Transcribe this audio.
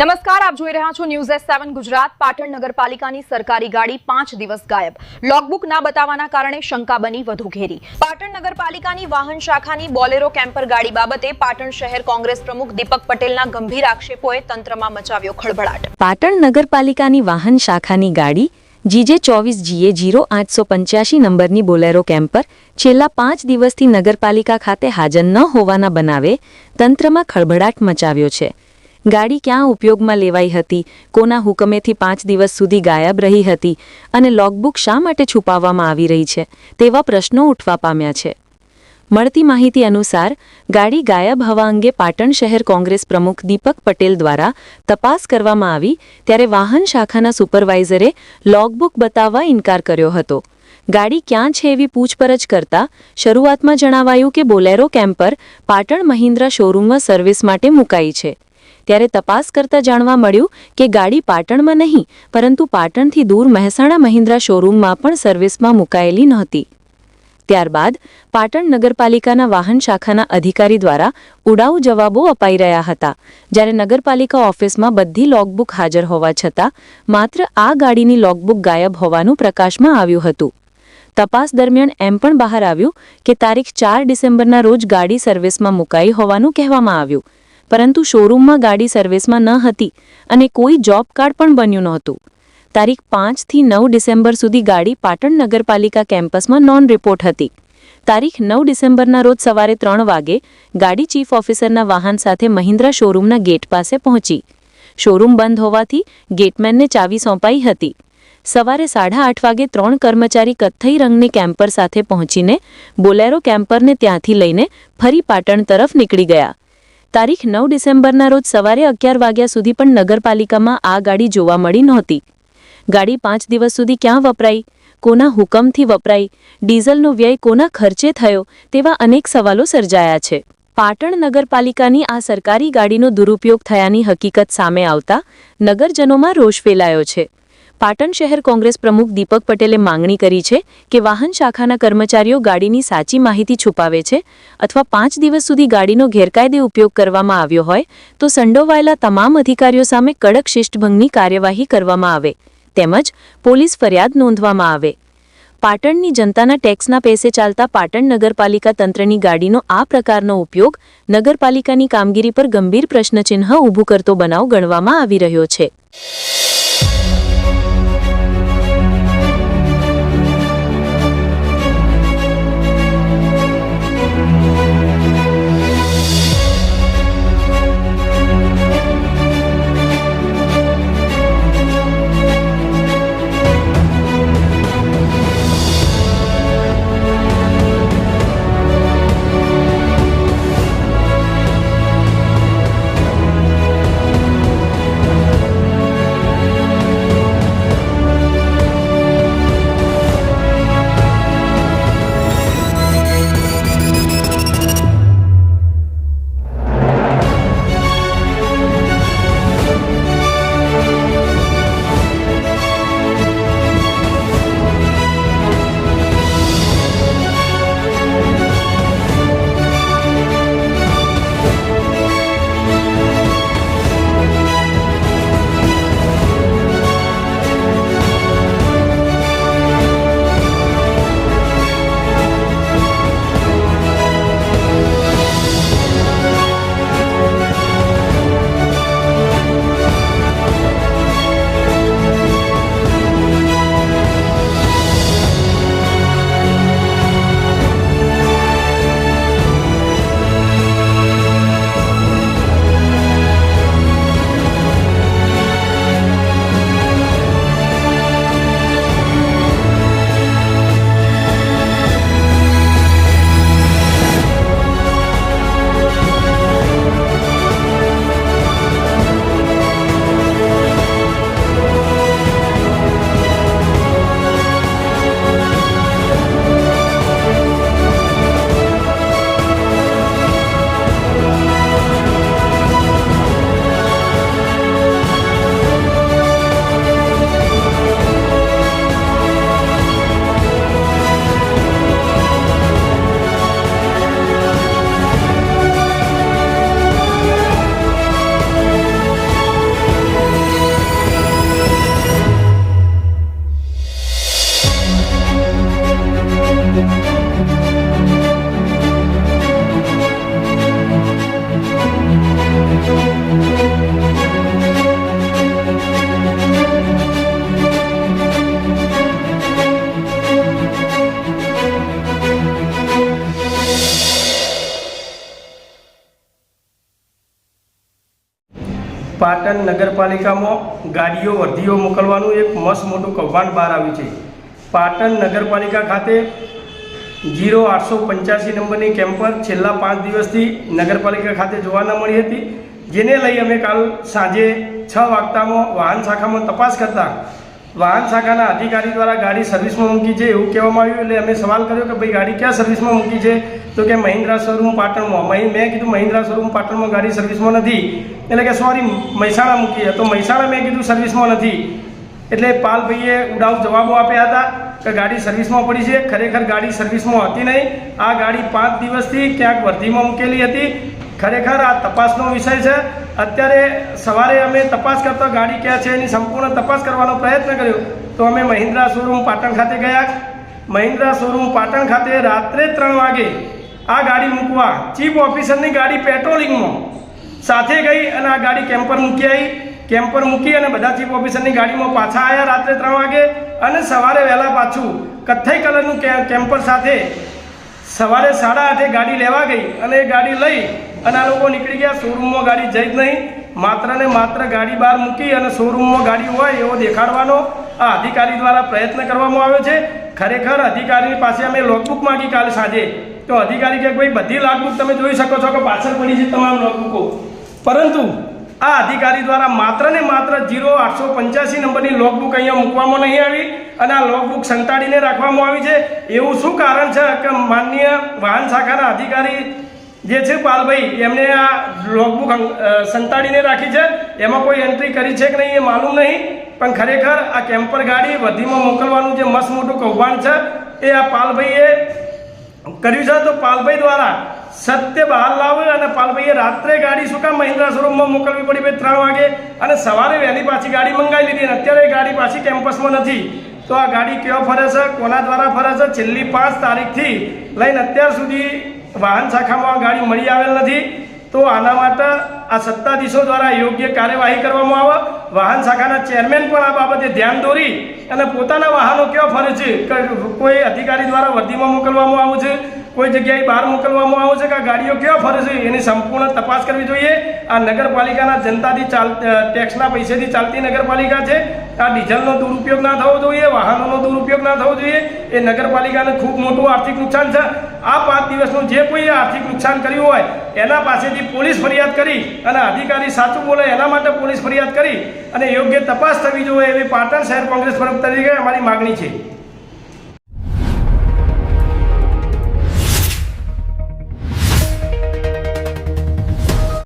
નમસ્કાર, આપ જોઈ રહ્યા છો news S seven Gujarat. Patan નગરપાલિકાની સરકારી ગાડી પાંચ દિવસ ગાયબ. લોગબુક ના બતાવવાના કારણે શંકા બની વધુ ઘેરી. પાટણ નગરપાલિકાની વાહન શાખાની બોલેરો કેમ્પર ગાડી બાબતે પાટણ શહેર કોંગ્રેસ પ્રમુખ દીપક પટેલના ગંભીર આક્ષેપોએ તંત્રમાં મચાવ્યો ખળભળાટ. પાટણ નગરપાલિકાની વાહન શાખાની ગાડી, જીજે ચોવીસ જીએ જીરો આઠસો પંચ્યાસી નંબરની બોલેરો કેમ્પર, છેલ્લા પાંચ દિવસથી નગરપાલિકા ખાતે હાજર ન હોવાના બનાવે તંત્રમાં ખળભળાટ મચાવ્યો છે. ગાડી ક્યાં ઉપયોગમાં લેવાઈ હતી? કોના હુકમેથી પાંચ દિવસ સુધી ગાયબ રહી હતી? અને લોગબુક શા માટે છુપાવવામાં આવી રહી છે? તેવા પ્રશ્નો ઉઠવા પામ્યા છે. મળતી માહિતી અનુસાર, ગાડી ગાયબ હવા અંગે પાટણ શહેર કોંગ્રેસ પ્રમુખ દીપક પટેલ દ્વારા તપાસ કરવામાં આવી ત્યારે વાહન શાખાના સુપરવાઇઝરે લોગબુક બતાવવા ઇનકાર કર્યો હતો. ગાડી ક્યાં છે એવી પૂછપરછ કરતા શરૂઆતમાં જણાવાયું કે બોલેરો કેમ્પર પાટણ મહિન્દ્રા શોરૂમમાં સર્વિસ માટે મુકાઈ છે. ત્યારે તપાસ કરતા જાણવા મળ્યું કે ગાડી પાટણમાં નહીં, પરંતુ પાટણથી દૂર મહેસાણા મહિન્દ્રા શોરૂમમાં પણ સર્વિસમાં મુકાયેલી નહોતી. ત્યારબાદ પાટણ નગરપાલિકાના વાહન શાખાના અધિકારી દ્વારા ઉડાઉ જવાબો અપાઈ રહ્યા હતા. જ્યારે નગરપાલિકા ઓફિસમાં બધી લોગબુક હાજર હોવા છતાં, માત્ર આ ગાડીની લોગબુક ગાયબ હોવાનું પ્રકાશમાં આવ્યું હતું. તપાસ દરમિયાન એમ પણ બહાર આવ્યું કે તારીખ ચાર ડિસેમ્બરના રોજ ગાડી સર્વિસમાં મુકાઈ હોવાનું કહેવામાં આવ્યું. પરંતુ શોરૂમમાં ગાડી સર્વિસમાં ન હતી અને કોઈ જોબ કાર્ડ પણ બન્યું નહોતું. તારીખ પાંચથી નવ ડિસેમ્બર સુધી ગાડી પાટણ નગરપાલિકા કેમ્પસમાં નોન રિપોર્ટ હતી. તારીખ નવ ડિસેમ્બરના રોજ સવારે ત્રણ વાગે ગાડી ચીફ ઓફિસરના વાહન સાથે મહિન્દ્રા શોરૂમના ગેટ પાસે પહોંચી. શોરૂમ બંધ હોવાથી ગેટમેનને ચાવી સોંપાઈ હતી. સવારે સાડા આઠ વાગે ત્રણ કર્મચારી કથ્થઈ રંગની કેમ્પર સાથે પહોંચીને બોલેરો કેમ્પરને ત્યાંથી લઈને ફરી પાટણ તરફ નીકળી ગયા. તારીખ નવ ડિસેમ્બરના રોજ સવારે અગિયાર વાગ્યા સુધી પણ નગરપાલિકામાં આ ગાડી જોવા મળી નહોતી. ગાડી પાંચ દિવસ સુધી ક્યાં વપરાઈ? કોના હુકમથી વપરાઈ? ડીઝલનો વ્યય કોના ખર્ચે થયો? તેવા અનેક સવાલો સર્જાયા છે. પાટણ નગરપાલિકાની આ સરકારી ગાડીનો દુરુપયોગ થયાની હકીકત સામે આવતા નગરજનોમાં રોષ ફેલાયો છે. પાટણ શહેર કોંગ્રેસ પ્રમુખ દીપક પટેલે માંગણી કરી છે કે વાહન શાખાના કર્મચારીઓ ગાડીની સાચી માહિતી છુપાવે છે અથવા પાંચ દિવસ સુધી ગાડીનો ગેરકાયદે ઉપયોગ કરવામાં આવ્યો હોય તો સંડોવાયેલા તમામ અધિકારીઓ સામે કડક શિષ્ટભંગની કાર્યવાહી કરવામાં આવે તેમજ પોલીસ ફરિયાદ નોંધવામાં આવે. પાટણની જનતાના ટેક્સના પૈસે ચાલતા પાટણ નગરપાલિકા તંત્રની ગાડીનો આ પ્રકારનો ઉપયોગ નગરપાલિકાની કામગીરી પર ગંભીર પ્રશ્નચિહ્ન ઊભું કરતો બનાવ ગણવામાં આવી રહ્યો છે. પાટણ નગરપાલિકામાં ગાડીઓ વર્ધીઓ મોકલવાનું એક મસ્ત મોટું કૌભાંડ બહાર આવ્યું છે. પાટણ નગરપાલિકા ખાતે જીરો આઠસો પંચ્યાસી નંબરની કેમ્પર છેલ્લા પાંચ દિવસથી નગરપાલિકા ખાતે જોવા ન મળી હતી. જેને લઈ અમે કાલ સાંજે છ વાગતામાં વાહન શાખામાં તપાસ કરતા વાહન શાખાના અધિકારી દ્વારા ગાડી સર્વિસમાં મૂકી છે એવું કહેવામાં આવ્યું, એટલે અમે સવાલ કર્યો કે ભાઈ ગાડી ક્યાં સર્વિસમાં મૂકી છે? તો કે મહિન્દ્રા શોરૂમ પાટણમાં. મેં કીધું મહિન્દ્રા શોરૂમ પાટણમાં ગાડી સર્વિસમાં નથી. એટલે કે સોરી, મહેસાણા મૂકી તો મહેસાણા મેં કીધું સર્વિસમાં નથી. એટલે પાલભાઈએ ઉડાવ જવાબો આપ્યા હતા કે ગાડી સર્વિસમાં પડી છે. ખરેખર ગાડી સર્વિસમાં હતી નહીં. આ ગાડી પાંચ દિવસથી ક્યાંક વર્ધીમાં મૂકેલી હતી. ખરેખર આ તપાસનો વિષય છે. અત્યારે સવારે અમે તપાસ કરતા ગાડી ક્યાં છે એની સંપૂર્ણ તપાસ કરવાનો પ્રયત્ન કર્યો. તો અમે મહિન્દ્રા શોરૂમ પાટણ ખાતે ગયા. મહિન્દ્રા શોરૂમ પાટણ ખાતે રાત્રે ત્રણ વાગે આ ગાડી મૂકવા ચીફ ઓફિસરની ગાડી પેટ્રોલિંગમાં સાથે ગઈ અને આ ગાડી કેમ્પર મૂકી આવી. કેમ્પર મૂકી અને બધા ચીફ ઓફિસરની ગાડીમાં પાછા આવ્યા રાત્રે ત્રણ વાગે અને સવારે વહેલા પાછું કથ્થઈ કલરનું કેમ્પર સાથે સવારે સાડા આઠે ગાડી લેવા ગઈ અને એ ગાડી લઈ અને આ લોકો નીકળી ગયા. શોરૂમમાં ગાડી જઈ જ નહીં. માત્ર ને માત્ર ગાડી બહાર મૂકી અને શોરૂમમાં ગાડી હોય એવો દેખાડવાનો આ અધિકારી દ્વારા પ્રયત્ન કરવામાં આવ્યો છે. ખરેખર અધિકારીની પાસે અમે લોકબુક માંગી કાલે સાંજે. તો અધિકારી કે ભાઈ, બધી લોકબુક તમે જોઈ શકો છો કે પાછળ પડી છે તમામ લોકબુકો પરંતુ આ અધિકારી દ્વારા માત્ર ને માત્ર જીરો આઠસો પંચ્યાસી નંબરની લોકબુક અહીંયા મૂકવામાં નહીં આવી અને આ લોકબુક સંતાડીને રાખવામાં આવી છે. એવું શું કારણ છે કે માનનીય વાહન શાખાના અધિકારી જે છે પાલભાઈ, એમને આ લોગબુક સંતાડીને રાખી છે. એમાં કોઈ એન્ટ્રી કરી છે કે નહીં એ માલુમ નહીં, પણ ખરેખર આ કેમ્પર ગાડી વધીમાં મોકલવાનું જે મસ્ત મોટું કૌભાંડ છે, એ આ પાલભાઈએ કર્યું છે. તો પાલભાઈ દ્વારા સત્ય બહાર લાવે અને પાલભાઈએ રાત્રે ગાડી શું કામ મહિન્દ્રા શોરૂમમાં મોકલવી પડી ભાઈ ત્રણ વાગે? અને સવારે વહેલી પાછી ગાડી મંગાવી લીધી અને અત્યારે ગાડી પાછી કેમ્પસમાં નથી. તો આ ગાડી કયો ફરે છે? કોના દ્વારા ફરે છે? છેલ્લી પાંચ તારીખથી લઈને અત્યાર સુધી વાહન શાખામાં ગાડી મળી આવેલ નથી, તો આના માટે આ સત્તાધીશો દ્વારા યોગ્ય કાર્યવાહી કરવામાં આવે. વાહન શાખાના ચેરમેન પણ આ બાબતે ધ્યાન દોરી અને પોતાના વાહનો કેવા ફરે છે કોઈ અધિકારી દ્વારા વર્દીમાં મોકલવામાં આવું છે. કોઈ જગ્યાએ બહાર મોકલવામાં આવે છે કે આ ગાડીઓ કેવા ફરે છે, એની સંપૂર્ણ તપાસ કરવી જોઈએ. આ નગરપાલિકાના જનતાથી ચાલ ટેક્સના પૈસેથી ચાલતી નગરપાલિકા છે. આ ડીઝલનો દુરુપયોગ ના થવો જોઈએ, વાહનોનો દુરુપયોગ ના થવો જોઈએ. એ નગરપાલિકાને ખૂબ મોટું આર્થિક નુકસાન છે. આ પાંચ દિવસનું જે કોઈ આર્થિક નુકસાન કર્યું હોય, એના પાસેથી પોલીસ ફરિયાદ કરી અને અધિકારી સાચું બોલે એના માટે પોલીસ ફરિયાદ કરી અને યોગ્ય તપાસ થવી જોઈએ એવી પાટણ શહેર કોંગ્રેસ પ્રમુખ તરીકે અમારી માગણી છે.